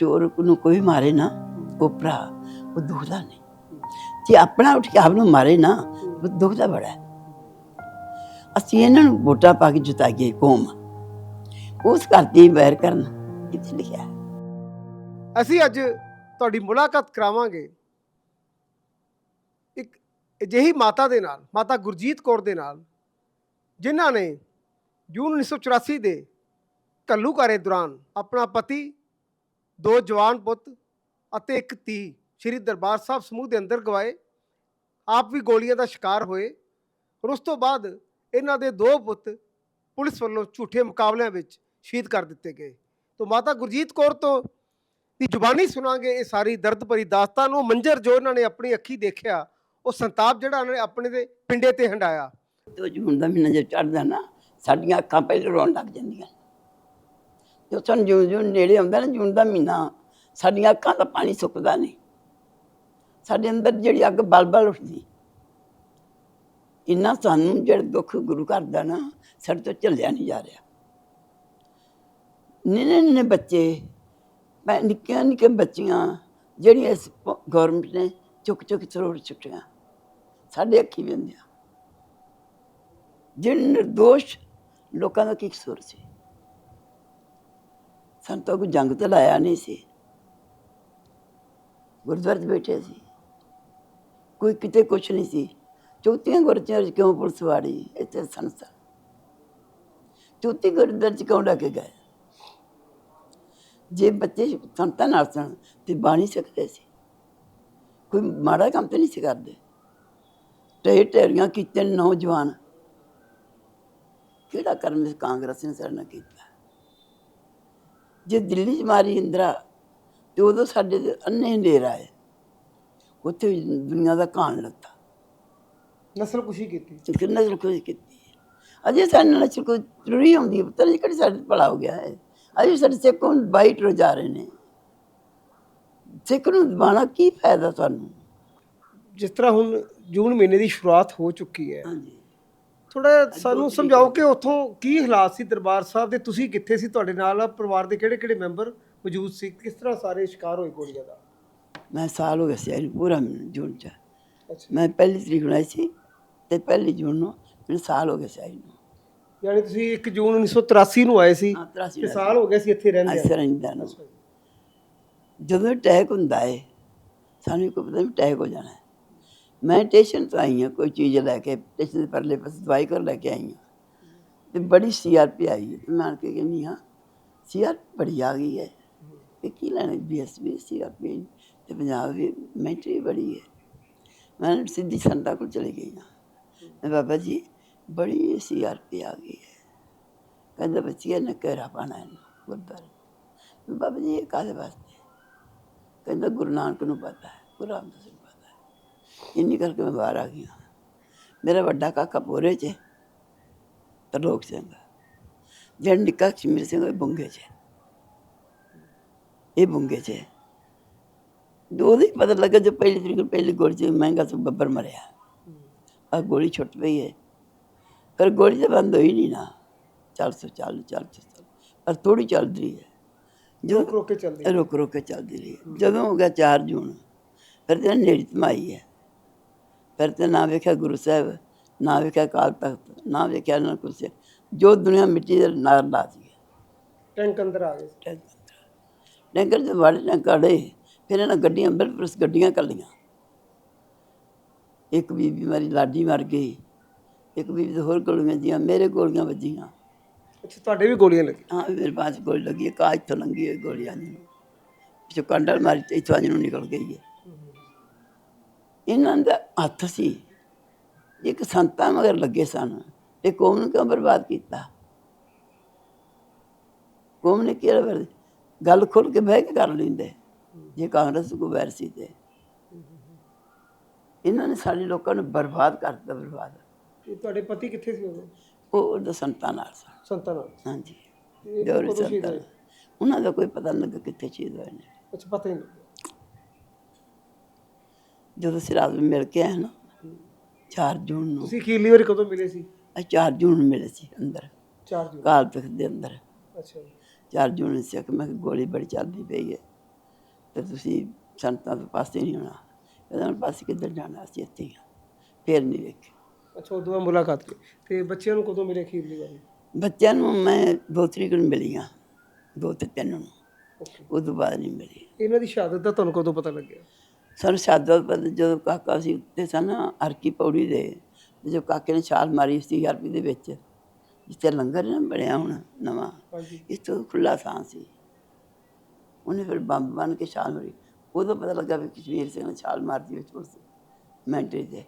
ਚੋਰ ਨੂੰ ਕੋਈ ਮਾਰੇ ਨਾ, ਉਹ ਭਰਾ, ਉਹ ਦੁਖਦਾ ਨਹੀਂ। ਜੇ ਆਪਣਾ ਉੱਠ ਕੇ ਆਪ ਨੂੰ ਮਾਰੇ ਨਾ, ਉਹ ਦੁਖਦਾ ਬੜਾ ਅਸੀਂ ਇਹਨਾਂ ਨੂੰ ਵੋਟਾਂ ਪਾ ਕੇ ਜਿਤਾਈਏ ਕੌਮ। ਉਸ ਕਰਤੀ ਵੈਰ ਕਰਨ, ਕਿੱਥੇ ਲਿਖਿਆ ਅਸੀਂ ਅੱਜ ਤੁਹਾਡੀ ਮੁਲਾਕਾਤ ਕਰਾਵਾਂਗੇ ਇੱਕ ਅਜਿਹੀ ਮਾਤਾ ਦੇ ਨਾਲ, ਮਾਤਾ ਗੁਰਜੀਤ ਕੌਰ ਦੇ ਨਾਲ, ਜਿਨ੍ਹਾਂ ਨੇ ਜੂਨ 1984 ਦੇ ਘੱਲੂਘਾਰੇ ਦੌਰਾਨ ਆਪਣਾ ਪਤੀ ਦੋ ਜਵਾਨ ਪੁੱਤ ਅਤੇ ਇੱਕ ਧੀ ਸ੍ਰੀ ਦਰਬਾਰ ਸਾਹਿਬ ਸਮੂਹ ਦੇ ਅੰਦਰ ਗਵਾਏ। ਆਪ ਵੀ ਗੋਲੀਆਂ ਦਾ ਸ਼ਿਕਾਰ ਹੋਏ। ਔਰ ਉਸ ਤੋਂ ਬਾਅਦ ਇਹਨਾਂ ਦੇ ਦੋ ਪੁੱਤ ਪੁਲਿਸ ਵੱਲੋਂ ਝੂਠੇ ਮੁਕਾਬਲਿਆਂ ਵਿੱਚ ਸ਼ਹੀਦ ਕਰ ਦਿੱਤੇ ਗਏ। ਤੋਂ ਮਾਤਾ ਗੁਰਜੀਤ ਕੌਰ ਤੋਂ ਦੀ ਜ਼ੁਬਾਨੀ ਸੁਣਾਂਗੇ। ਇਹ ਸਾਰੀ ਦਰਦ ਭਰੀ ਦਾਸਤਾਨ ਉਹ ਮੰਜ਼ਰ ਜੋ ਇਹਨਾਂ ਨੇ ਆਪਣੀ ਅੱਖੀ ਦੇਖਿਆ, ਉਹ ਸੰਤਾਪ ਜਿਹੜਾ ਉਹਨਾਂ ਨੇ ਆਪਣੇ ਦੇ ਪਿੰਡੇ ਤੇ ਹੰਡਾਇਆ ਤੇ ਜੂਨ ਦਾ ਮਹੀਨਾ ਜੇ ਚੜਦਾ ਨਾ, ਸਾਡੀਆਂ ਅੱਖਾਂ ਪਹਿਲੇ ਰੋਣ ਲੱਗ ਜਾਂਦੀਆਂ। ਜੋ ਸਾਨੂੰ ਜੂਨ ਜੂਨ ਨੇੜੇ ਆਉਂਦਾ ਨਾ ਜੂਨ ਦਾ ਮਹੀਨਾ, ਸਾਡੀਆਂ ਅੱਖਾਂ ਦਾ ਪਾਣੀ ਸੁੱਕਦਾ ਨਹੀਂ। ਸਾਡੇ ਅੰਦਰ ਜਿਹੜੀ ਅੱਗ ਬਲ-ਬਲ ਉੱਠਦੀ। ਇੰਨਾ ਸਾਨੂੰ ਜਿਹੜਾ ਦੁੱਖ ਗੁਰੂ ਘਰ ਦਾ ਨਾ, ਸਾਡੇ ਤੋਂ ਝੱਲਿਆ ਨਹੀਂ ਜਾ ਰਿਹਾ। ਨਿਨੇ ਨਿੰਨੇ ਬੱਚੇ ਨਿੱਕੀਆਂ ਨਿੱਕੀਆਂ ਬੱਚੀਆਂ, ਜਿਹੜੀਆਂ ਇਸ ਗਵਰਨਮੈਂਟ ਨੇ ਚੁੱਕ ਚੁੱਕ ਸਰੋੜ ਚੁੱਕੀਆਂ ਸਾਡੇ ਅੱਖੀ ਵੇਂਦਿਆਂ ਜਿਹੜੇ ਨਿਰਦੋਸ਼ ਲੋਕਾਂ ਦਾ ਕੀ ਕਸੂਰ ਸੀ? ਸਾਨੂੰ ਤਾਂ ਕੋਈ ਜੰਗ ਤੇ ਲਾਇਆ ਨਹੀਂ ਸੀ। ਗੁਰਦੁਆਰੇ ਬੈਠੇ ਸੀ। ਕੋਈ ਕਿਤੇ ਕੁਛ ਨਹੀਂ ਸੀ। ਚੌਥੀਆਂ ਗੁਰਦੁਆਰੇ 'ਚ ਕਿਉਂ ਪੁਲਿਸ ਵਾੜੀ? ਇੱਥੇ ਸੰਸਾ ਚੌਥੀ ਗੁਰਦੁਆਰੇ 'ਚ ਕਿਉਂ ਡਾਕੇ ਗਏ? ਜੇ ਬੱਚੇ ਸੰਤਾਂ ਨਾਲ ਸਨ ਤੇ ਬਾਣੀ ਸਕਦੇ ਸੀ। ਕੋਈ ਮਾੜਾ ਕੰਮ ਤੇ ਨਹੀਂ ਸੀ ਕਰਦੇ। ਢੇ ਢੇਰੀਆਂ ਕੀਤੇ ਨੌਜਵਾਨ। ਕਿਹੜਾ ਕਰਮ ਕਾਂਗਰਸ ਨੇ ਸਾਡੇ ਨਾਲ ਕੀਤਾ? ਜੇ ਦਿੱਲੀ 'ਚ ਮਾਰੀ ਇੰਦਰਾ ਤੇ ਉਦੋਂ ਸਾਡੇ ਤੇ ਅੰਨੇ ਹਨੇਰਾ ਹੈ ਉੱਥੇ ਵੀ ਦੁਨੀਆ ਦਾ ਕਾਣ ਲੱਗਾ ਨਸਲ ਕੁਸ਼ੀ ਕੀਤੀ। ਤੇ ਕਿੰਨਾ ਚਿਰ ਕੋਈ ਕੀਤੀ। ਅਜੇ ਸਾਡੇ ਨਾਲ ਚ ਕੋਈ ਜ਼ਰੂਰੀ ਹੁੰਦੀ ਹੈ ਪਤਾ ਨਹੀਂ ਕਿਹੜੀ ਸਾਡੇ ਭਲਾ ਹੋ ਗਿਆ ਹੈ। ਅਜੇ ਸਾਡੇ ਸਿੱਖ ਹੁਣ ਬਾਈਟ ਰੋ ਜਾ ਰਹੇ ਨੇ। ਸਿੱਖ ਨੂੰ ਦਬਾਣਾ ਕੀ ਫਾਇਦਾ ਤੁਹਾਨੂੰ? ਜਿਸ ਤਰ੍ਹਾਂ ਹੁਣ ਜੂਨ ਮਹੀਨੇ ਦੀ ਸ਼ੁਰੂਆਤ ਹੋ ਚੁੱਕੀ ਹੈ। ਹਾਂਜੀ। ਥੋੜਾ ਸਾਨੂੰ ਸਮਝਾਓ ਕਿ ਉੱਥੋਂ ਕੀ ਹਾਲਾਤ ਸੀ ਦਰਬਾਰ ਸਾਹਿਬ ਦੇ? ਤੁਸੀਂ ਕਿੱਥੇ ਸੀ? ਤੁਹਾਡੇ ਨਾਲ ਪਰਿਵਾਰ ਦੇ ਕਿਹੜੇ ਕਿਹੜੇ ਮੈਂਬਰ ਮੌਜੂਦ ਸੀ? ਕਿਸ ਤਰ੍ਹਾਂ ਸਾਰੇ ਸ਼ਿਕਾਰ ਹੋਏ ਗੋਲੀਆਂ ਦਾ? ਮੈਂ ਸਾਲ ਹੋ ਗਿਆ ਸੀ ਪੂਰਾ ਜੂਨ ਚ। ਮੈਂ ਪਹਿਲੀ ਤਰੀਕ ਨੂੰ ਆਈ ਸੀ ਤੇ ਪਹਿਲੀ ਜੂਨ ਨੂੰ ਮੈਨੂੰ ਸਾਲ ਹੋ ਗਿਆ ਸੀ ਆਈ ਨੂੰ। ਯਾਨੀ ਤੁਸੀਂ 1 ਜੂਨ 1983 ਨੂੰ ਆਏ ਸੀ ਹਾਂ 83 ਤੇ ਸਾਲ ਹੋ ਗਿਆ ਸੀ ਇੱਥੇ ਰਹਿੰਦੇ ਅਸਰ ਰਹਿੰਦਾ ਨੂੰ ਜਦੋਂ ਅਟੈਕ ਹੁੰਦਾ ਹੈ ਸਾਨੂੰ ਕੋਈ ਪਤਾ ਨਹੀਂ ਅਟੈਕ ਹੋ ਜਾਣਾ ਮੈਂ ਸਟੇਸ਼ਨ ਤੋਂ ਆਈ ਹਾਂ, ਕੋਈ ਚੀਜ਼ ਲੈ ਕੇ, ਸਟੇਸ਼ਨ ਦੇ ਪਰਲੇ ਪਾਸੇ ਦਵਾਈ ਕਰ ਲੈ ਕੇ ਆਈ ਹਾਂ। ਤੇ ਬੜੀ ਸੀਆਰਪੀ ਆਈ ਹੈ ਤੇ ਮੈਂ ਆ ਕੇ ਕਹਿੰਦੀ ਹਾਂ ਸੀਆਰ ਬੜੀ ਆ ਗਈ ਹੈ। ਤੇ ਕੀ ਲੈਣਾ ਬੀਐਸਬੀ ਸੀਆਰਪੀ ਤੇ ਪੰਜਾਬ ਵੀ ਮੈਂਟਰੀ ਬੜੀ ਹੈ। ਮੈਂ ਸਿੱਧੀ ਸੰਤਾ ਕੋਲ ਚਲੀ ਗਈ ਹਾਂ। ਮੈਂ ਬਾਬਾ ਜੀ, ਬੜੀ ਸੀਆਰਪੀ ਆ ਗਈ ਹੈ। ਕਹਿੰਦਾ ਬੱਚੀਆ ਨੇ ਘੇਰਾ ਪਾਣਾ ਇਹਨੂੰ, ਗੁਰਦੁਆਰੇ। ਬਾਬਾ ਜੀ, ਇਹ ਕਾਹਦੇ ਵਾਸਤੇ? ਕਹਿੰਦਾ ਗੁਰੂ ਨਾਨਕ ਨੂੰ ਪਤਾ ਹੈ, ਗੁਰੂ ਰਾਮਦਾਸ ਨੂੰ ਪਤਾ ਹੈ ਇੰਨੀ ਕਰਕੇ ਮੈਂ ਬਾਹਰ ਆ ਗਈ ਹਾਂ। ਮੇਰਾ ਵੱਡਾ ਕਾਕਾ ਪੋਰੇ 'ਚ ਹੈ, ਤਰਲੋਕ ਸਿੰਘ ਜਿਹੜਾ ਨਿੱਕਾ ਕਸ਼ਮੀਰ ਸਿੰਘ ਉਹ ਬੰਗੇ 'ਚ ਹੈ। ਇਹ ਬੰਗੇ 'ਚ ਹੈ। ਦੋ ਦੀ ਪਤਾ ਲੱਗਾ ਜੋ ਪਹਿਲੀ ਤਰੀਕ ਨੂੰ ਪਹਿਲੀ ਗੋਲੀ 'ਚ ਮਹਿੰਗਾ ਤੋਂ ਬੱਬਰ ਮਰਿਆ ਆ ਗੋਲੀ ਛੁੱਟ ਪਈ ਹੈ ਪਰ ਗੋਲੀ ਤਾਂ ਬੰਦ ਹੋਈ ਨਹੀਂ ਨਾ ਚੱਲ ਸੋ ਚੱਲ ਚੱਲ ਸੌ ਚੱਲ ਪਰ ਥੋੜੀ ਚੱਲਦੀ ਰਹੀ ਹੈ ਜੋ ਰੁਕ ਰੁਕ ਕੇ ਚੱਲਦੇ ਰੁਕ ਰੁਕ ਕੇ ਚੱਲਦੀ ਰਹੀ ਜਦੋਂ ਹੋ ਗਿਆ 4 ਜੂਨ ਫਿਰ ਤੇ ਨੇੜੀ ਤਮਾਈ ਹੈ ਫਿਰ ਤੇ ਨਾ ਵੇਖਿਆ ਗੁਰੂ ਸਾਹਿਬ ਨਾ ਵੇਖਿਆ ਕਾਲ ਤਖਤ ਨਾ ਵੇਖਿਆ ਨਾ ਕੁਛ। ਜੋ ਦੁਨੀਆ ਮਿੱਟੀ ਦੇ ਨਾਲ ਲਾ ਸੀ। ਟੈਂਕ ਅੰਦਰ ਆ ਗਏ। ਡੰਗਰ ਦੇ ਵਾੜੇ ਡੰਗਰ ਅੜੇ ਫਿਰ ਇਹਨਾਂ ਗੱਡੀਆਂ ਬਿਲਕੁਲ ਗੱਡੀਆਂ ਕੱਲੀਆਂ ਇੱਕ ਬੀਬੀ ਮੇਰੀ ਲਾਡੀ ਮਰ ਗਈ। ਇੱਕ ਬੀਬੀ ਦੇ ਹੋਰ ਗੋਲੀਆਂ ਦੀਆਂ ਮੇਰੇ ਗੋਲੀਆਂ ਵੱਜੀਆਂ। ਅੱਛਾ ਤੁਹਾਡੇ ਵੀ ਗੋਲੀਆਂ ਲੱਗੀਆਂ? ਹਾਂ ਮੇਰੇ ਪਾਸ ਗੋਲੀ ਲੱਗੀ ਹੈ। ਕਾਜ ਤੋਂ ਲੰਗੀ ਹੋਈ ਗੋਲੀ ਆਂਦੀ ਨੂੰ। ਪਿਛੋਂ ਕੰਡਲ ਮਾਰੀ ਤੇ ਇੱਥੋਂ ਅੰਜ ਨੂੰ ਨਿਕਲ ਗਈ ਹੈ। ਇਹਨਾਂ ਦਾ ਹੱਥ ਸੀ। ਇੱਕ ਸੰਤਾਂ ਮਗਰ ਲੱਗੇ ਸਨ ਤੇ ਕੌਮ ਨੂੰ ਕਿਉਂ ਬਰਬਾਦ ਕੀਤਾ? ਕੌਮ ਨੇ ਕਿਹੜਾ ਵਰ ਗੱਲ ਖੁੱਲ ਕੇ ਬਹਿ ਕੇ ਕਰ ਲੈਂਦੇ। ਜੇ ਕਾਂਗਰਸ ਕੋ ਵੈਰ ਸੀ ਤੇ। ਇਹਨਾਂ ਨੇ ਸਾਡੇ ਲੋਕਾਂ ਨੂੰ ਬਰਬਾਦ ਕਰਤਾ ਬਰਬਾਦ। ਤੇ ਤੁਹਾਡੇ ਪਤੀ ਕਿੱਥੇ ਸੀ ਉਦੋਂ ਉਹ ਉਹਦਾ ਸੰਤਾਂ ਨਾਲ ਸਨ ਸੰਤਾਂ ਨਾਲ? ਹਾਂਜੀ। ਜੋਰੀ ਸੰਤਾਂ? ਉਹਨਾਂ ਦਾ ਕੋਈ ਪਤਾ ਨਹੀਂ ਲੱਗਾ ਕਿੱਥੇ ਸ਼ਹੀਦ ਹੋਏ ਨੇ। ਅੱਛਾ ਪਤਾ ਹੀ ਨਹੀਂ। ਜਦੋਂ ਅਸੀਂ ਰਾਤ ਨੂੰ ਮਿਲ ਕੇ ਆਏ ਨਾ 4 ਜੂਨ ਨੂੰ। ਤੁਸੀਂ ਅਖੀਰਲੀ ਵਾਰੀ ਕਦੋਂ ਮਿਲੇ ਸੀ? ਅਸੀਂ 4 ਜੂਨ ਨੂੰ ਮਿਲੇ ਸੀ ਅੰਦਰ। 4 ਜੂਨ। ਕਾਲ ਤਖਤ ਦੇ ਅੰਦਰ। ਅੱਛਾ ਜੀ। 4 ਜੂਨ ਨੂੰ ਸੀ ਕਿ ਮੈਂ ਕਿਹਾ ਗੋਲੀ ਬੜੀ ਚੱਲਦੀ ਪਈ ਹੈ ਤੇ ਤੁਸੀਂ ਸੰਤਾਂ ਤੋਂ ਪਾਸੇ ਨਹੀਂ ਹੋਣਾ। ਹੁਣ ਪਾਸੇ ਕਿੱਧਰ ਜਾਣਾ ਅਸੀਂ ਇੱਥੇ ਹੀ ਫੇਰ ਨਹੀਂ ਵੇਖੇ ਅੱਛਾ ਉਦੋਂ ਬਾਅਦ ਮੁਲਾਕਾਤ ਕੀਤੀ ਤੇ ਬੱਚਿਆਂ ਨੂੰ ਕਦੋਂ ਮਿਲੇ ਅਖੀਰਲੀ ਵਾਰੀ? ਬੱਚਿਆਂ ਨੂੰ ਮੈਂ ਦੋ ਤਰੀਕ ਨੂੰ ਮਿਲੀ ਹਾਂ ਦੋ ਤੇ ਤਿੰਨ ਨੂੰ। ਓਕੇ। ਤੋਂ ਬਾਅਦ ਨਹੀਂ ਮਿਲੀ। ਇਹਨਾਂ ਦੀ ਸ਼ਹਾਦਤ ਦਾ ਤੁਹਾਨੂੰ ਕਦੋਂ ਪਤਾ ਲੱਗਿਆ? ਸਾਨੂੰ ਪਰ ਜਦੋਂ ਕਾਕਾ ਸੀ ਉੱਤੇ ਸਨ ਅਰਕੀ ਪੌੜੀ ਦੇ ਤੇ ਜੋ ਕਾਕੇ ਨੇ ਛਾਲ ਮਾਰੀ ਸੀ ਅਰਬੀ ਦੇ ਵਿੱਚ ਜਿੱਥੇ ਲੰਗਰ ਨਾ ਬਣਿਆ ਹੁਣ ਨਵਾਂ ਇਸ ਤੋਂ ਖੁੱਲਾ ਥਾਂ ਸੀ। ਉਹਨੇ ਫਿਰ ਬੰਬ ਬਣ ਕੇ ਛਾਲ ਮਾਰੀ। ਉਦੋਂ ਪਤਾ ਲੱਗਾ ਵੀ ਕਸ਼ਮੀਰ ਸਿੰਘ ਨੇ ਛਾਲ ਮਾਰਦੀ ਵਿੱਚ ਉਸ ਮੈਂਟਰੀ ਦੇ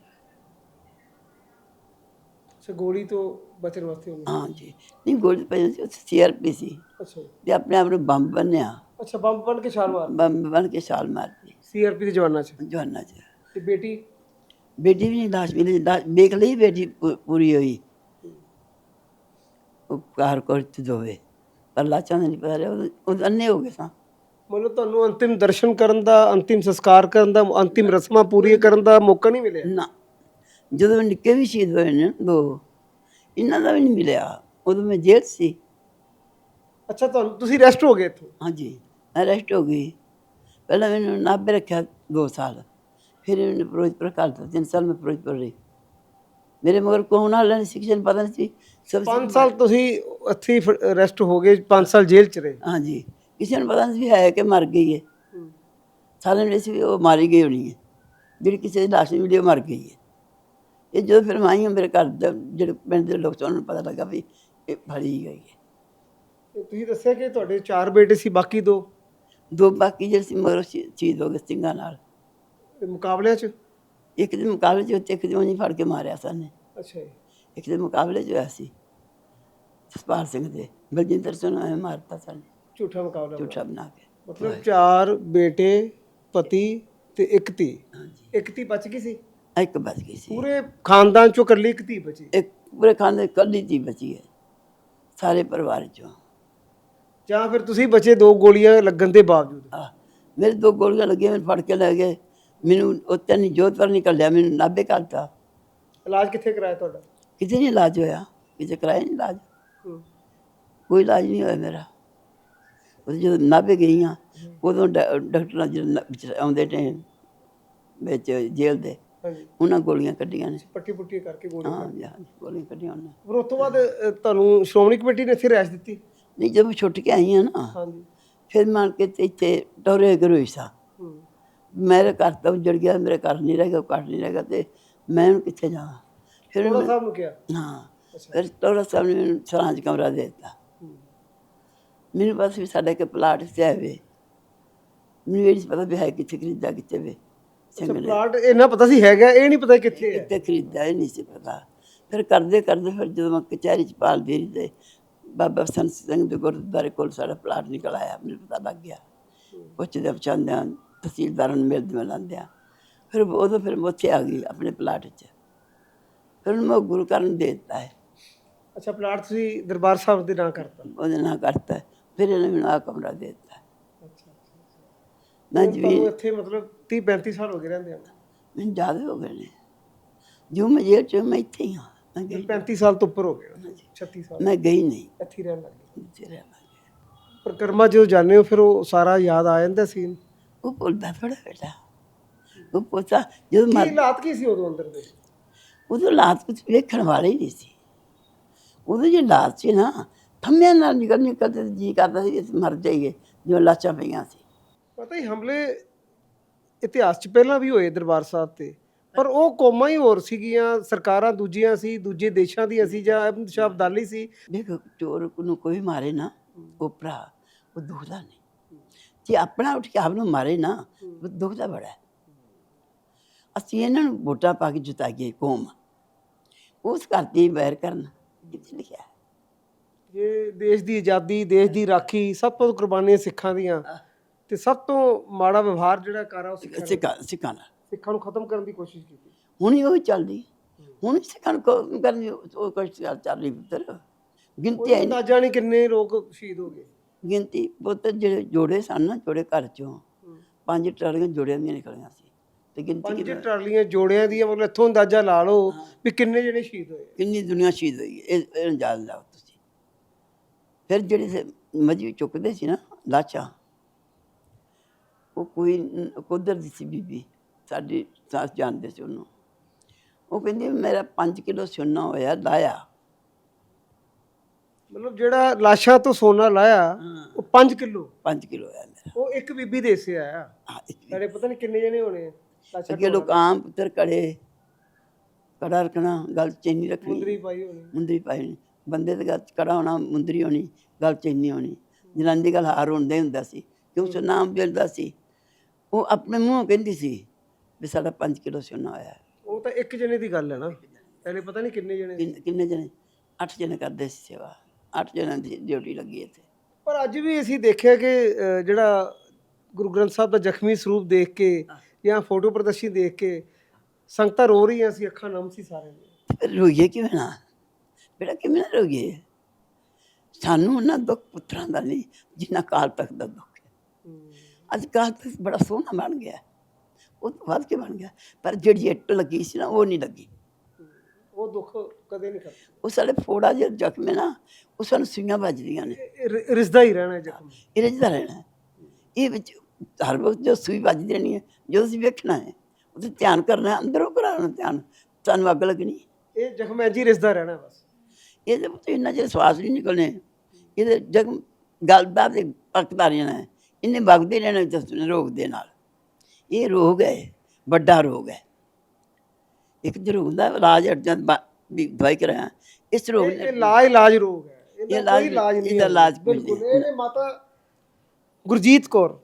ਅੱਛਾ ਗੋਲੀ ਤੋਂ ਬਚਣ ਵਾਸਤੇ ਉਹਨੇ? ਹਾਂ ਜੀ ਨਹੀਂ ਗੋਲੀ ਪਈ ਸੀ ਉੱਥੇ ਸੀਆਰਪੀ ਸੀ। ਅੱਛਾ। ਤੇ ਆਪਣੇ ਆਪ ਨੂੰ ਬੰਬ ਬੰਨਿਆ। ਅੱਛਾ ਬੰਬ ਬਣ ਕੇ ਛਾਲ ਮਾਰ। ਬੰਬ ਬਣ ਕੇ ਛਾਲ ਮਾਰਦੀ ਸੀਆਰਪੀ ਦੇ ਜਵਾਨਾਂ 'ਚ? ਜਵਾਨਾਂ 'ਚ। ਤੇ ਬੇਟੀ? ਬੇਟੀ ਵੀ ਨਹੀਂ ਲਾਸ਼ ਮਿਲੀ ਲਾਸ਼ ਦੇਖ ਲਈ ਬੇਟੀ ਪੂ- ਪੂਰੀ ਹੋਈ। ਉਹ ਕਾਰ ਤੇ ਦੋਵੇ। ਪਰ ਲਾਚਾਂ ਨਹੀਂ ਪਤਾ ਰਿਹਾ ਉਹ- ਉਹ ਅੰਨੇ ਹੋ ਗਏ ਸਾਂ। ਮਤਲਬ ਤੁਹਾਨੂੰ ਅੰਤਿਮ ਦਰਸ਼ਨ ਕਰਨ ਦਾ ਅੰਤਿਮ ਸੰਸਕਾਰ ਕਰਨ ਦਾ ਅੰਤਿਮ ਰਸਮਾਂ ਪੂਰੀਆਂ ਕਰਨ ਦਾ ਮੌਕਾ ਨਹੀਂ ਮਿਲਿਆ? ਨਾ। ਜਦੋਂ ਨਿੱਕੇ ਵੀ ਸ਼ਹੀਦ ਹੋਏ ਨੇ ਦੋ ਇਹਨਾਂ ਦਾ ਵੀ ਨਹੀਂ ਮਿਲਿਆ। ਉਦੋਂ ਮੈਂ ਜੇਲ੍ਹ 'ਚ ਸੀ। ਅੱਛਾ ਤੁਹਾਨੂੰ ਤੁਸੀਂ ਰੈਸਟ ਹੋ ਗਏ ਇੱਥੋਂ? ਹਾਂਜੀ ਅਰੈਸਟ ਹੋ ਗਈ। ਪਹਿਲਾਂ ਮੈਨੂੰ ਨਾਭੇ ਰੱਖਿਆ 2 ਸਾਲ। ਫਿਰ ਮੈਨੂੰ ਫਿਰੋਜ਼ਪੁਰ ਕਰ ਦਿੱਤਾ 3 ਸਾਲ ਮੈਂ ਫਿਰੋਜ਼ਪੁਰ ਰਹੀ। ਮੇਰੇ ਮਗਰ ਕੌਣ ਵਾਲਿਆਂ ਨੇ ਸਿੱਖਿਆ ਪਤਾ ਨਹੀਂ ਸੀ। ਸਭ 5 ਸਾਲ ਤੁਸੀਂ ਇੱਥੇ ਰੈਸਟ ਹੋ ਗਏ 5 ਸਾਲ ਜੇਲ੍ਹ 'ਚ ਰਹੇ। ਹਾਂਜੀ। ਕਿਸੇ ਨੂੰ ਪਤਾ ਨਹੀਂ ਸੀ ਹੈ ਕਿ ਮਰ ਗਈ ਹੈ। ਸਾਰਿਆਂ ਨੂੰ ਸੀ ਉਹ ਮਾਰੀ ਗਈ ਹੋਣੀ ਹੈ। ਜਿਹੜੀ ਕਿਸੇ ਦੀ ਲਾਸ਼ ਉਹ ਮਰ ਗਈ ਹੈ। ਇਹ ਜਦੋਂ ਫਿਰ ਮੈਂ ਆਈ ਹਾਂ ਮੇਰੇ ਘਰ ਦੇ ਜਿਹੜੇ ਪਿੰਡ ਦੇ ਲੋਕ ਉਹਨਾਂ ਨੂੰ ਪਤਾ ਲੱਗਾ ਵੀ ਇਹ ਫੜੀ ਗਈ ਹੈ। ਤੁਸੀਂ ਦੱਸਿਆ ਕਿ ਤੁਹਾਡੇ ਚਾਰ ਬੇਟੇ ਸੀ ਬਾਕੀ ਦੋ? ਦੋ ਬਾਕੀ ਜਿਹੜੇ ਸੀ ਮਗਰੋਂ ਸ਼ਹੀ- ਸ਼ਹੀਦ ਹੋ ਗਏ ਸਿੰਘਾਂ ਨਾਲ। ਤੇ ਮੁਕਾਬਲਿਆਂ 'ਚ? ਇੱਕ ਦੇ ਮੁਕਾਬਲੇ 'ਚ ਉੱਤੇ ਇੱਕ ਦੇ ਉਹਨੇ ਫੜ ਕੇ ਮਾਰਿਆ ਸਾਨੇ ਅੱਛਾ ਜੀ। ਇੱਕ ਦੇ ਮੁਕਾਬਲੇ 'ਚ ਹੋਇਆ ਸੀ। ਜਸਪਾਲ ਸਿੰਘ ਦੇ। ਬਲਜਿੰਦਰ ਸਿੰਘ ਨੂੰ ਮਾਰਤਾ ਸਾਨੇ ਝੂਠਾ ਮੁਕਾਬਲਾ ਝੂਠਾ ਬਣਾ ਕੇ। ਮਤਲਬ ਚਾਰ ਬੇਟੇ ਪਤੀ ਤੇ ਇੱਕ ਧੀ। ਹਾਂਜੀ। ਇੱਕ ਧੀ ਬਚ ਗਈ ਸੀ? ਇੱਕ ਬਚ ਗਈ ਸੀ। ਪੂਰੇ ਖਾਨਦਾਨ ਚੋਂ ਇਕੱਲੀ ਇੱਕ ਧੀ ਬਚੀ। ਇੱਕ ਪੂਰੇ ਖਾਨਦਾਨ ਕੱਲੀ ਧੀ ਬਚੀ ਹੈ। ਸਾਰੇ ਪਰਿਵਾਰ 'ਚੋਂ। ਜਾਂ ਫਿਰ ਤੁਸੀਂ ਬਚੇ ਦੋ ਗੋਲੀਆਂ ਲੱਗਣ ਦੇ ਬਾਵਜੂਦ? ਮੇਰੇ ਦੋ ਗੋਲੀਆਂ ਲੱਗੀਆਂ ਮੈਨੂੰ ਫੜ ਕੇ ਲੈ ਗਏ। ਮੈਨੂੰ ਉੱਤੇ ਨਹੀਂ ਜੋਤ ਪਰ ਨਿਕਲਿਆ ਮੈਨੂੰ ਨਾਭੇ ਕਰਤਾ ਇਲਾਜ ਕਿੱਥੇ ਕਰਾਇਆ ਤੁਹਾਡਾ? ਕਿਤੇ ਨਹੀਂ ਇਲਾਜ ਹੋਇਆ ਕਿਤੇ ਕਰਾਇਆ ਨਹੀਂ ਇਲਾਜ। ਕੋਈ ਇਲਾਜ ਨਹੀਂ ਹੋਇਆ ਮੇਰਾ। ਉਹ ਜਦੋਂ ਨਾਭੇ ਗਈ ਹਾਂ। ਉਦੋਂ ਡਾ- ਡਾਕਟਰਾਂ ਜਿਹੜੇ ਵਿੱਚ ਆਉਂਦੇ ਨੇ ਵਿੱਚ ਜੇਲ੍ਹ ਦੇ ਹਾਂਜੀ। ਉਹਨਾਂ ਗੋਲੀਆਂ ਕੱਢੀਆਂ ਨੇ। ਪੱਟੀ ਪੁੱਟੀ ਕਰਕੇ ਗੋਲੀ ਹਾਂ ਜੀ, ਹਾਂ ਜੀ, ਗੋਲੀਆਂ ਕੱਢੀਆਂ ਉਹਨਾਂ ਫਿਰ ਉਸ ਤੋਂ ਬਾਅਦ ਅ, ਤੁਹਾਨੂੰ ਸ਼੍ਰੋਮਣੀ ਕਮੇਟੀ ਨੇ ਇੱਥੇ ਰਿਆਇਤ ਦਿੱਤੀ? ਨਹੀਂ ਜਦੋਂ ਮੈਂ ਛੁੱਟ ਕੇ ਆਈ ਹਾਂ ਨਾ ਹਾਂਜੀ। ਫਿਰ ਮੰਨ ਕੇ ਤੇ ਇੱਥੇ ਟੋਰੇ ਗਰੋਈ ਸਾਂ। ਹੂੰ। ਮੇਰੇ ਘਰ ਤਾਂ ਉੱਜੜ ਗਿਆ ਮੇਰੇ ਘਰ ਨਹੀਂ ਰਹਿ ਗਿਆ ਘਰ ਨਹੀਂ ਰਹਿ ਗਿਆ ਤੇ ਮੈਂ ਹੁਣ ਕਿੱਥੇ ਜਾਵਾਂ? ਫਿਰ ਥੋੜਾ ਮੈਂ- ਸਾਹਿਬ ਨੂੰ ਕਿਹਾ ਹਾਂ ਫਿਰ ਟੋਰਾ ਸਾਹਿਬ ਨੇ ਮੈਨੂੰ ਸਰਾਂ 'ਚ ਕਮਰਾ ਦੇ ਦਿੱਤਾ। ਹੂੰ। ਮੈਨੂੰ ਬਸ ਵੀ ਸਾਡੇ ਕੇ ਪਲਾਟ ਸੇ ਆਵੇ ਮੈਨੂੰ ਇਹ ਨਹੀਂ ਪਤਾ ਵੀ ਹੈ ਕਿੱਥੇ ਖਰੀਦਾ ਕਿੱਥੇ ਵੇ। ਅੱਛਾ ਨੇ ਪਲਾਟ ਇਹਨਾਂ ਪਤਾ ਸੀ ਹੈਗਾ ਇਹ ਨਹੀਂ ਪਤਾ ਕਿੱਥੇ ਹੈ ਕਿੱਥੇ ਖਰੀਦਾ ਇਹ ਨਹੀਂ ਸੀ ਪਤਾ। ਫਿਰ ਕਰਦੇ ਕਰਦੇ ਫਿਰ ਜਦੋਂ ਮੈਂ ਕਚਹਿਰੀ 'ਚ ਪਾਲ ਫੇਰੀ ਤੇ ਬਾਬਾ ਸੰਤ ਸਿੰਘ ਦੇ ਗੁਰਦੁਆਰੇ ਕੋਲ ਸਾਡਾ ਪਲਾਟ ਨਿਕਲ ਆਇਆ ਮੈਨੂੰ ਪਤਾ ਲੱਗ ਗਿਆ। ਪੁੱਛਦੇ ਪਛਾਣਦਿਆਂ ਤਹਿਸੀਲਦਾਰਾਂ ਨੂੰ ਮਿਲਦੇ ਮਿਲਾਂਦਿਆਂ ਫਿਰ ਉਦੋਂ ਫਿਰ ਮੈਂ ਉੱਥੇ ਆ ਗਈ ਆਪਣੇ ਪਲਾਟ 'ਚ ਫਿਰ ਮੈਂ ਗੁਰੂ ਘਰ ਨੂੰ ਦੇ ਦਿੱਤਾ ਹੈ। ਅੱਛਾ ਪਲਾਟ ਤੁਸੀਂ ਦਰਬਾਰ ਸਾਹਿਬ ਦੇ ਨਾਂ ਕਰਤਾ? ਉਹਦੇ ਨਾਲ ਕਰਤਾ। ਫਿਰ ਇਹਨੇ ਮੈਨੂੰ ਆ ਕਮਰਾ ਦੇ ਦਿੱਤਾ। ਅੱਛਾ ਮੈਂ ਹੁਣ ਜੀ ਇੱਥੇ ਮਤਲਬ 30 35 ਸਾਲ ਹੋ ਗਏ ਰਹਿੰਦੇ ਆ। ਮੈਨੂੰ ਜ਼ਿਆਦਾ ਹੋ ਗਏ ਨੇ। ਜੋ ਮੈਂ ਜੇਲ੍ਹ 'ਚ ਮੈਂ ਇੱਥੇ ਹੀ ਹਾਂ। ਮੈਂ ਗਈ 35 ਸਾਲ ਤੋਂ ਉੱਪਰ ਹੋ ਗਏ। 36 ਸਾਲ। ਮੈਂ ਗਈ ਨਹੀਂ। ਇੱਥੇ ਹੀ ਰਹਿਣ ਲੱਗ ਗਏ। ਲਾਂਗੇ। ਪਰਿਕਰਮਾ ਜਦੋਂ ਜਾਂਦੇ ਹੋ ਫਿਰ ਉਹ ਸਾਰਾ ਯਾਦ ਆ ਜਾਂਦਾ ਸੀਨ? ਉਹ ਭੁੱਲਦਾ ਥੋੜਾ ਬੇਟਾ। ਉਹ ਪੋਤਾ ਜਦੋਂ ਕੀ ਮਰ ਹਾਲਾਤ ਕੀ ਸੀ ਉਦੋਂ ਅੰਦਰ ਦੇ? ਉਦੋਂ ਲਾਤ ਕੁਝ ਵੇਖਣ ਵਾਲੇ ਹੀ ਨਹੀਂ ਸੀ। ਉਦੋਂ ਜੇ ਲਾਤ ਸੀ ਨਾ ਥੰਮਿਆਂ ਨਾਲ ਨਿਕਲ ਨਿਕਲ ਤੇ ਜੀ ਕਰਦਾ ਸੀ ਅਸੀਂ ਮਰ ਜਾਈਏ ਜਿਵੇਂ ਲਾਚਾਂ ਪਈਆਂ ਸੀ। ਪਤਾ ਹੀ ਹਮਲੇ ਇਤਿਹਾਸ 'ਚ ਪਹਿਲਾਂ ਵੀ ਹੋਏ ਦਰਬਾਰ ਸਾਹਿਬ ਤੇ। ਪਰ ਉਹ ਕੌਮਾਂ ਹੀ ਹੋਰ ਸੀਗੀਆਂ ਸਰਕਾਰਾਂ ਦੂਜੀਆਂ ਸੀ ਦੂਜੇ ਦੇਸ਼ਾਂ ਦੀਆਂ ਸੀ ਜਾਂ ਅਹਿਮਦ ਸ਼ਾਹ ਅਬਦਾਲੀ ਸੀ। ਦੇਖੋ ਚੋਰ ਨੂੰ ਕੋਈ ਮਾਰੇ ਨਾ ਉਹ ਭਰਾ ਉਹ ਦੁਖਦਾ ਨਹੀਂ। ਜੇ ਆਪਣਾ ਉੱਠ ਕੇ ਆਪ ਨੂੰ ਮਾਰੇ ਨਾ ਉਹ ਦੁਖਦਾ ਬੜਾ। ਅਸੀਂ ਇਹਨਾਂ ਨੂੰ ਵੋਟਾਂ ਪਾ ਕੇ ਜਿਤਾਈਏ ਕੌਮ। ਉਸ ਕਰਤੀ ਵੈਰ ਕਰਨ ਕਿੱਥੇ ਲਿਖਿਆ? ਜੇ ਦੇਸ਼ ਦੀ ਆਜ਼ਾਦੀ ਦੇਸ਼ ਦੀ ਰਾਖੀ ਸਭ ਤੋਂ ਕੁਰਬਾਨੀਆਂ ਸਿੱਖਾਂ ਦੀਆਂ ਤੇ ਸਭ ਤੋਂ ਮਾੜਾ ਵਿਵਹਾਰ ਜਿਹੜਾ ਕਰ ਉਹ। ਸਿੱਖਾਂ ਸਿੱਖਾਂ ਨਾਲ ਸਿੱਖਾਂ ਨੂੰ ਖਤਮ ਕਰਨ ਦੀ ਕੋਸ਼ਿਸ਼ ਕੀਤੀ। ਹੁਣ ਹੀ ਉਹ ਚੱਲਦੀ। ਹੁਣ ਵੀ ਸਿੱਖਾਂ ਨੂੰ ਕੋ- ਕਰਨੀ ਉਹ ਕੁਛ ਚੱਲ ਚੱਲ ਰਹੀ ਪੁੱਤਰ। ਗਿਣਤੀ ਕੋਈ ਹੈ ਨਹੀਂ ਅੰਦਾਜ਼ਾ ਨਹੀਂ ਕਿੰਨੇ ਲੋਕ ਸ਼ਹੀਦ ਹੋ ਗਏ। ਗਿਣਤੀ ਪੁੱਤਰ ਜਿਹੜੇ ਜੋੜੇ ਸਨ ਨਾ ਜੋੜੇ ਘਰ ਚੋਂ ਪੰਜ ਟਰਾਲੀਆਂ ਜੋੜਿਆਂ ਦੀਆਂ ਨਿਕਲੀਆਂ ਸੀ। ਤੇ ਗਿਣਤੀ ਪੰਜ ਕਿੰਨੀ- ਟਰਾਲੀਆਂ ਜੋੜਿਆਂ ਦੀਆਂ ਮਤਲਬ ਇੱਥੋਂ ਅੰਦਾਜ਼ਾ ਲਾ ਲਓ ਵੀ ਕਿੰਨੇ ਜਿਹੜੇ ਸ਼ਹੀਦ ਹੋਏ। ਕਿੰਨੀ ਦੁਨੀਆ ਸ਼ਹੀਦ ਹੋਈ ਹੈ। ਇਹ ਇਹ ਅੰਦਾਜ਼ ਲਾਓ ਤੁਸੀਂ। ਫਿਰ ਜਿਹੜੇ ਸੇ ਮਜਬੀ ਚੁੱਕਦੇ ਸੀ ਨਾ ਲਾਚਾਂ ਉਹ ਕੋਈ ਨ- ਕੁਦਰ ਦੀ ਸੀ ਬੀਬੀ। ਸਾਡੀ ਸੱਸ ਜਾਣਦੇ ਸੀ ਉਹਨੂੰ। ਉਹ ਕਹਿੰਦੀ ਮੇਰਾ 5 ਕਿਲੋ ਸੋਨਾ ਹੋਇਆ ਲਾਇਆ। ਮਤਲਬ ਜਿਹੜਾ ਲਾਸ਼ਾਂ ਤੋਂ ਸੋਨਾ ਲਾਇਆ ਉਹ 5 ਕਿਲੋ? 5 ਕਿਲੋ ਹੋਇਆ ਮੇਰਾ। ਉਹ ਇੱਕ ਬੀਬੀ ਦੇ ਸੇ ਆਇਆ। ਸਾਡੇ ਪਤਾ ਨਹੀਂ ਕਿੰਨੇ ਜਣੇ ਹੋਣੇ? ਅੱਗੇ ਲੋਕ ਆਮ ਪੁੱਤਰ ਕੜੇ ਕੜਾ ਰੱਖਣਾ ਗਲ ਚ ਚੈਨੀ ਰੱਖਣੀ। ਮੁੰਦਰੀ ਪਾਈ ਹੋਣੀ। ਮੁੰਦਰੀ ਪਾਈ ਬੰਦੇ ਦੇ ਗਲ ਚ ਕੜਾ ਹੋਣਾ ਮੁੰਦਰੀ ਹੋਣੀ ਗਲ ਚ ਚੈਨੀ ਹੋਣੀ। ਜਨਾਨੀ ਗਲ ਹਾਰ ਹੁੰਦੇ ਹੁੰਦਾ ਸੀ। ਕਿਉਂ ਸੁਨਾ ਮਿਲਦਾ ਸੀ? ਉਹ ਆਪਣੇ ਮੂੰਹੋਂ ਕਹਿੰਦੀ ਸੀ ਵੀ ਸਾਡਾ 5 ਕਿਲੋ ਸੋਨਾ ਹੋਇਆ। ਹੈ। ਉਹ ਤਾਂ ਇੱਕ ਜਣੇ ਦੀ ਗੱਲ ਹੈ ਨਾ। ਪਹਿਲੇ ਪਤਾ ਨਹੀਂ ਕਿੰਨੇ ਜਣੇ ਕਿੰਨ- ਕਿੰਨੇ ਜਣੇ? 8 ਜਣੇ ਕਰਦੇ ਸੀ ਸੇਵਾ। 8 ਜਣਾਂ ਦੀ ਡਿਊਟੀ ਲੱਗੀ ਇੱਥੇ। ਪਰ ਅੱਜ ਵੀ ਅਸੀਂ ਦੇਖਿਆ ਕਿ ਅ, ਜਿਹੜਾ ਗੁਰੂ ਗ੍ਰੰਥ ਸਾਹਿਬ ਦਾ ਜ਼ਖਮੀ ਸਰੂਪ ਦੇਖ ਕੇ ਜਾਂ ਫੋਟੋ ਪ੍ਰਦਰਸ਼ਨੀ ਦੇਖ ਕੇ ਸੰਗਤਾਂ ਰੋ ਰਹੀਆਂ ਸੀ ਅੱਖਾਂ ਨਮ ਸੀ ਸਾਰਿਆਂ ਦੀਆਂ। ਫਿਰ ਰੋਈਏ ਕਿਵੇਂ ਨਾ? ਬੇਟਾ ਕਿਵੇਂ ਨਾ ਰੋਈਏ? ਸਾਨੂੰ ਉਹਨਾਂ ਦੁੱਖ ਪੁੱਤਰਾਂ ਦਾ ਨਹੀਂ ਜਿੰਨਾ ਕਾਲ ਤੱਕ ਦਾ ਦੁੱਖ ਹੈ। ਅੱਜ ਕਾਲ ਤੱਕ ਬੜਾ ਸੋਹਣਾ ਬਣ ਗਿਆ। ਉਹ ਤੋਂ ਵੱਧ ਕੇ ਬਣ ਗਿਆ ਪਰ ਜਿਹੜੀ ਇੱਟ ਲੱਗੀ ਸੀ ਨਾ ਉਹ ਨਹੀਂ ਲੱਗੀ ਉਹ ਦੁੱਖ ਕਦੇ ਨਹੀਂ ਖਤਮ ਉਹ ਸਾਡੇ ਫੋੜਾ ਜਿਹੜਾ ਜ਼ਖਮ ਹੈ ਨਾ ਉਹ ਸਾਨੂੰ ਸੂਈਆਂ ਵੱਜਦੀਆਂ ਨੇ ਇਹ ਰਿ- ਰਿਸਦਾ ਹੀ ਰਹਿਣਾ ਹੈ ਜ਼ਖਮ ਇਹਦੇ 'ਚ ਤਾਂ ਰਹਿਣਾ ਹੈ। ਇਹ ਵਿੱਚ ਹਰ ਵਕਤ ਜੋ ਸੂਈ ਵੱਜਦੀ ਰਹਿਣੀ ਹੈ ਜੋ ਅਸੀਂ ਵੇਖਣਾ ਹੈ ਉਹ ਤੇ ਧਿਆਨ ਕਰਨਾ ਹੈ, ਅੰਦਰੋਂ ਕਰਾਉਣਾ ਧਿਆਨ ਸਾਨੂੰ ਅੱਗ ਲੱਗਣੀ ਇਹ ਜ਼ਖਮ ਐਂ ਜੀ ਰਿਸਦਾ ਰਹਿਣਾ ਬਸ ਇਹਦੇ ਵਿੱਚ ਇੰਨਾ ਚਿਰ ਸਵਾਸ ਨਹੀਂ ਨਿਕਲਨੇ ਇਹਦੇ ਜਗ ਗੱਲ ਦਾ ਤੇ ਪੱਕਦਾ ਰਹਿਣਾ ਹੈ ਇਹਨੇ ਵਗਦੇ ਰਹਿਣਾ ਜਿਸ ਰੋਗ ਦੇ ਨਾਲ ਇਹ ਰੋਗ ਹੈ ਵੱਡਾ ਰੋਗ ਹੈ। ਇੱਕ ਜੋ ਰੋਗ ਦਾ ਇਲਾਜ ਅਰਜਨ ਵੀ ਦਵਾਈ ਕਰਾਇਆ। ਇਸ ਰੋਗ ਇਹ ਲਾ ਇਲਾਜ ਰੋਗ ਹੈ। ਇਹ ਇਲਾਜ ਇਲਾਜ ਨਹੀਂ ਇਹਦਾ। ਇਲਾਜ ਬਿਲਕੁਲ ਨਹੀਂ। ਇਹ ਨੇ ਮਾਤਾ ਗੁਰਜੀਤ ਕੌਰ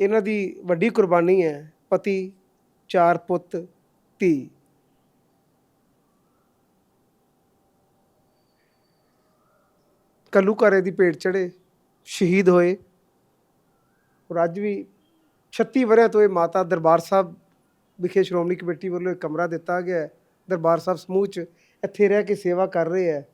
ਇਹਨਾਂ ਦੀ ਵੱਡੀ ਕੁਰਬਾਨੀ ਹੈ ਪਤੀ ਚਾਰ ਪੁੱਤ ਧੀ। ਕੱਲੂਕਾਰੇ ਦੀ ਪੇਟ ਚੜੇ ਸ਼ਹੀਦ ਹੋਏ। ਔਰ ਅੱਜ ਵੀ 36 ਵਰਿਆਂ ਤੋਂ ਇਹ ਮਾਤਾ ਦਰਬਾਰ ਸਾਹਿਬ ਵਿਖੇ ਸ਼੍ਰੋਮਣੀ ਕਮੇਟੀ ਵੱਲੋਂ ਇੱਕ ਕਮਰਾ ਦਿੱਤਾ ਗਿਆ ਹੈ। ਦਰਬਾਰ ਸਾਹਿਬ ਸਮੂਹ ਚ ਇੱਥੇ ਰਹਿ ਕੇ ਸੇਵਾ ਕਰ ਰਹੇ ਹੈ।